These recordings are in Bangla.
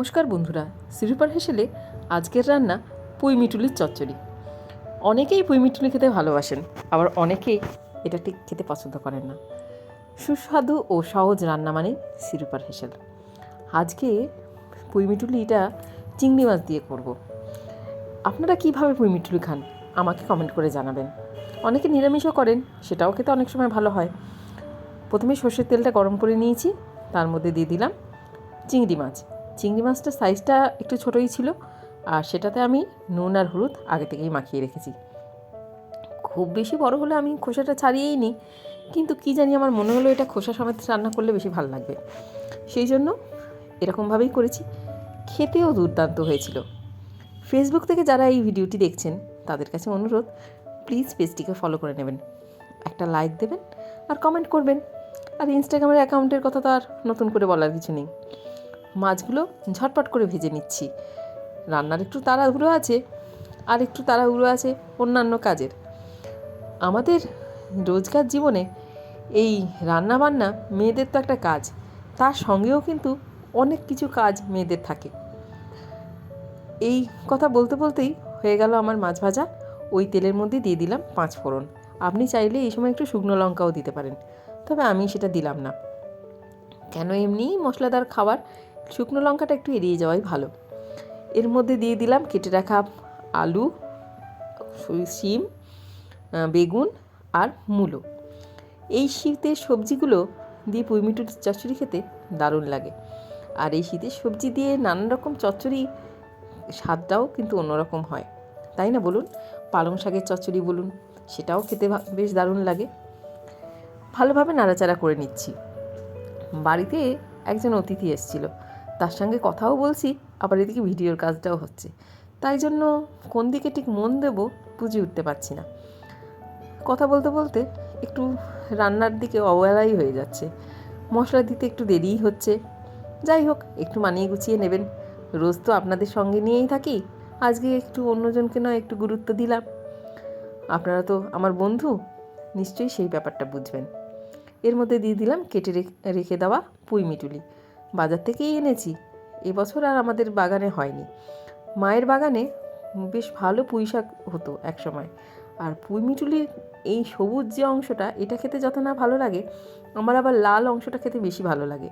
নমস্কার বন্ধুরা সিরুপার হেসেলে আজকের রান্না পুঁই মিটুলির চচ্চড়ি। অনেকেই পুঁই মিটুলি খেতে ভালোবাসেন, আবার অনেকেই এটা ঠিক খেতে পছন্দ করেন না। সুস্বাদু ও সহজ রান্না মানে সিরুপার হেসেল। আজকে পুঁই মিটুলিটা চিংড়ি মাছ দিয়ে করব। আপনারা কীভাবে পুঁই মিটুলি খান, আমাকে কমেন্ট করে জানাবেন। অনেকে নিরামিষও করেন, সেটাও খেতে অনেক সময় ভালো হয়। প্রথমে সর্ষের তেলটা গরম করে নিয়েছি, তার মধ্যে দিয়ে দিলাম চিংড়ি মাছ। চিংড়ি মাছটার সাইজটা একটু ছোটোই ছিল, আর সেটাতে আমি নুন আর হলুদ আগে থেকেই মাখিয়ে রেখেছি। খুব বেশি বড় হলে আমি খোসাটা ছাড়িয়েই নিই, কিন্তু কী জানি আমার মনে হলো এটা খোসা সমেত রান্না করলে বেশি ভালো লাগবে। সেই জন্য এরকমভাবেই করেছি, খেতেও দুর্দান্ত হয়েছিল। ফেসবুক থেকে যারা এই ভিডিওটি দেখছেন, তাদের কাছে অনুরোধ প্লিজ পেজটিকে ফলো করে নেবেন। একটা লাইক দেবেন আর কমেন্ট করবেন। আর ইনস্টাগ্রামের অ্যাকাউন্টের কথা তো আর নতুন করে বলার কিছু নেই। মাছগুলো ঝটপট করে ভেজে নিচ্ছি। রান্নার একটু তাড়াহুড়ো আছে, আর একটু তাড়াহুড়ো আছে অন্যান্য কাজের। আমাদের রোজকার জীবনে এই রান্না বান্না মেয়েদের তো একটা কাজ, তার সঙ্গেও কিন্তু অনেক কিছু কাজ মেয়েদের থাকে। এই কথা বলতে বলতেই হয়ে গেল আমার মাছ ভাজা। ওই তেলের মধ্যে দিয়ে দিলাম পাঁচ ফোড়ন। আপনি চাইলে এই সময় একটু শুকনো লঙ্কাও দিতে পারেন, তবে আমি সেটা দিলাম না। কেন এমনি মশলাদার খাবার শুকনো লঙ্কাটা একটু এড়িয়ে যাওয়াই ভালো। এর মধ্যে দিয়ে দিলাম কেটে রাখা আলু শিম বেগুন আর মূলো। এই শীতের সবজিগুলো দিয়ে পুঁইমিটুর চচ্চড়ি খেতে দারুণ লাগে। আর এই শীতের সবজি দিয়ে নানান রকম চচ্চড়ি স্বাদটাও কিন্তু অন্যরকম হয়। তাই না বলুন? পালং শাকের চচ্চড়ি বলুন, সেটাও খেতে বেশ দারুণ লাগে। ভালোভাবে নাড়াচাড়া করে নিচ্ছি। বাড়িতে একজন অতিথি এসেছিল। তার সঙ্গে কথাও বলছি, আবার এদিকে ভিডিওর কাজটাও হচ্ছে। তাই জন্য কোন দিকে ঠিক মন দেব বুঝে উঠতে পারছি না। কথা বলতে বলতে একটু রান্নার দিকে অবহেলাই হয়ে যাচ্ছে। মশলা দিতে একটু দেরিই হচ্ছে। যাই হোক, একটু মানিয়ে গুছিয়ে নেবেন। রোজ তো আপনাদের সঙ্গে নিয়েই থাকি। আজকে একটু অন্যজনকে না একটু গুরুত্ব দিলাম। আপনারা তো আমার বন্ধু, নিশ্চয়ই সেই ব্যাপারটা বুঝবেন। এর মধ্যে দিয়ে দিলাম কেটে রেখ- রেখে দেওয়া পুঁই মিটুলি। বাজার থেকেই এনেছি। এবছর আর আমাদের বাগানে হয়নি। মায়ের বাগানে বেশ ভালো পুঁই শাক হতো একসময়। আর পুঁই মিটুলির এই সবুজ যে অংশটা, এটা খেতে যত না ভালো লাগে, আমার আবার লাল অংশটা খেতে বেশি ভালো লাগে।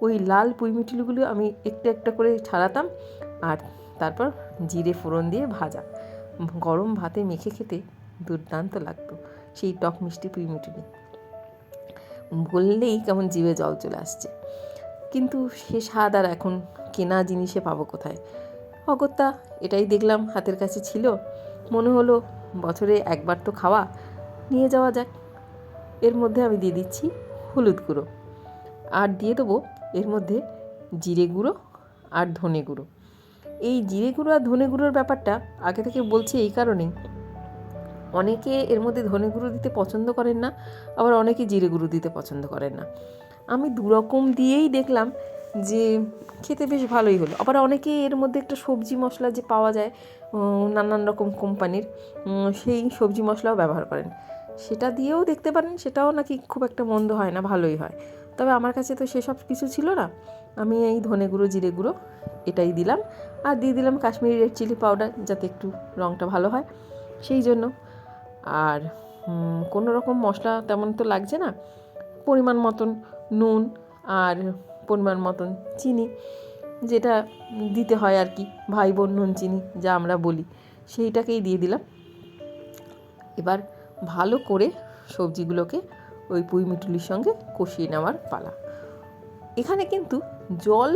ওই লাল পুঁই মিটুলিগুলো আমি একটা একটা করে ছাড়াতাম আর তারপর জিরে ফোড়ন দিয়ে ভাজা। গরম ভাতে মেখে খেতে দুর্দান্ত লাগতো সেই টক মিষ্টি পুঁই মিটুলি বললেই কেমন জিভে জল চলে আসছে। কিন্তু সে স্বাদ আর এখন কেনা জিনিসে পাবো কোথায়? অগত্যা এটাই দেখলাম হাতের কাছে ছিল। মনে হলো বছরে একবার তো খাওয়া। নিয়ে যাওয়া যাক। এর মধ্যে আমি দিয়ে দিচ্ছি হলুদ গুঁড়ো। আর দিয়ে দেবো এর মধ্যে জিরে গুঁড়ো আর ধনে গুঁড়ো। এই জিরে গুঁড়ো আর ধনে গুঁড়োর ব্যাপারটা আগে থেকে বলছি এই কারণেই। অনেকে এর মধ্যে ধনে গুঁড়ো দিতে পছন্দ করেন না, আবার অনেকে জিরে গুঁড়ো দিতে পছন্দ করেন না। আমি দুরকম দিয়েই দেখলাম যে খেতে বেশ ভালোই হলো। আবার অনেকে এর মধ্যে একটা সবজি মশলা যে পাওয়া যায় নানান রকম কোম্পানির সেই সবজি মশলাও ব্যবহার করেন। সেটা দিয়েও দেখতে পারেন, সেটাও নাকি খুব একটা মন্দ হয় না, ভালোই হয়। তবে আমার কাছে তো সেসব কিছু ছিল না। আমি এই ধনে গুঁড়ো, জিরে গুঁড়ো এটাই দিলাম। আর দিয়ে দিলাম কাশ্মীরি রেড চিলি পাউডার যাতে একটু রঙটা ভালো হয়। সেই জন্য। আর কোনো রকম মশলা তেমন তো লাগছে না। পরিমাণ মতন নুন আর পরিমাণ মতন চিনি, যেটা দিতে হয় আর কি ভাই বোন নুন চিনি যা আমরা বলি, সেইটাকেই দিয়ে দিলাম। এবার ভালো করে সবজিগুলোকে ওই পুঁই মিটুলির সঙ্গে কষিয়ে নেওয়ার পালা। এখানে কিন্তু জল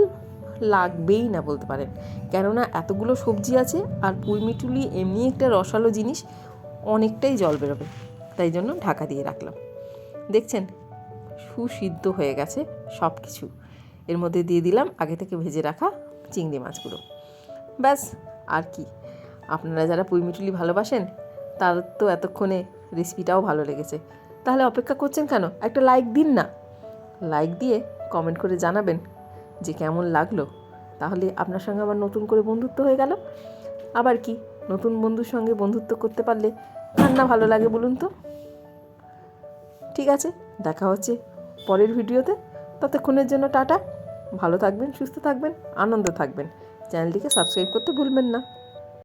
লাগবেই না বলতে পারেন, কেননা এতগুলো সবজি আছে আর পুঁই মিটুলি এমনি একটা রসালো জিনিস, অনেকটাই জল বেরোবে, তাই জন্য ঢাকা দিয়ে রাখলাম। দেখছেন সুসিদ্ধ হয়ে গেছে সব কিছু এর মধ্যে দিয়ে দিলাম আগে থেকে ভেজে রাখা চিংড়ি মাছগুলো। ব্যাস, আর কি। আপনারা যারা পুঁই মিটুলি ভালোবাসেন, তার তো এতক্ষণে রেসিপিটাও ভালো লেগেছে। তাহলে অপেক্ষা করছেন কেন? একটা লাইক দিন না। লাইক দিয়ে কমেন্ট করে জানাবেন যে কেমন লাগল। তাহলে আপনার সঙ্গে আমার নতুন করে বন্ধুত্ব হয়ে গেল। আবার কি, নতুন বন্ধুর সঙ্গে বন্ধুত্ব করতে পারলে কার না ভালো লাগে বলুন তো? ঠিক আছে, দেখা হচ্ছে পরের ভিডিওতে। ততক্ষণের জন্য টাটা। ভালো থাকবেন, সুস্থ থাকবেন, আনন্দ থাকবেন। চ্যানেলটিকে সাবস্ক্রাইব করতে ভুলবেন না।